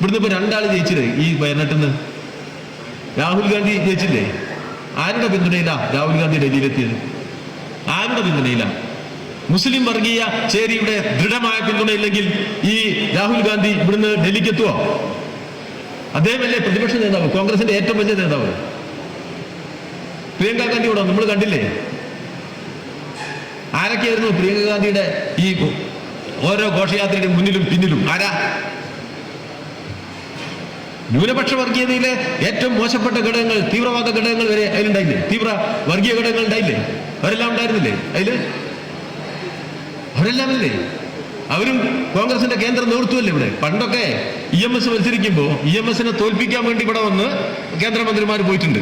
ഇവിടുന്ന് ഇപ്പൊ രണ്ടാൾ ജയിച്ചില്ലേ ഈ വയനാട്ടിൽ രാഹുൽ ഗാന്ധി ജയിച്ചില്ലേ? ആരുടെ പിന്തുണയില്ല രാഹുൽ ഗാന്ധി ഡൽഹിയിലെത്തിയത്? ആരുടെ പിന്തുണയില്ല മുസ്ലിം വർഗീയ ചേരിയുടെ ദൃഢമായ പിന്തുണയില്ലെങ്കിൽ ഈ രാഹുൽ ഗാന്ധി ഇവിടുന്ന് ഡൽഹിക്ക് എത്തുവോ അദ്ദേഹമല്ലേ പ്രതിപക്ഷ നേതാവ് കോൺഗ്രസിന്റെ ഏറ്റവും വലിയ നേതാവ്. പ്രിയങ്ക ഗാന്ധി ഇവിടെ നമ്മൾ കണ്ടില്ലേ? ആരൊക്കെയായിരുന്നു പ്രിയങ്ക ഗാന്ധിയുടെ ഈ ഓരോ ഘോഷയാത്രയുടെ മുന്നിലും പിന്നിലും? ആരാ? ന്യൂനപക്ഷ വർഗീയതയിലെ ഏറ്റവും മോശപ്പെട്ട ഘടകങ്ങൾ തീവ്രവാദ ഘടകങ്ങൾ വരെ അതിലുണ്ടായില്ലേ? തീവ്ര വർഗീയ ഘടകങ്ങൾ ഉണ്ടായില്ലേ? അവരെല്ലാം ഉണ്ടായിരുന്നില്ലേ? അതിൽ? അവരെല്ലാം ഇല്ലേ? അവരും കോൺഗ്രസിന്റെ കേന്ദ്ര നേതൃത്വമല്ലേ ഇവിടെ? പണ്ടൊക്കെ ഇ എം എസ് മത്സരിക്കുമ്പോൾ ഇ എം എസിനെ തോൽപ്പിക്കാൻ വേണ്ടി ഇവിടെ വന്ന് കേന്ദ്രമന്ത്രിമാർ പോയിട്ടുണ്ട്.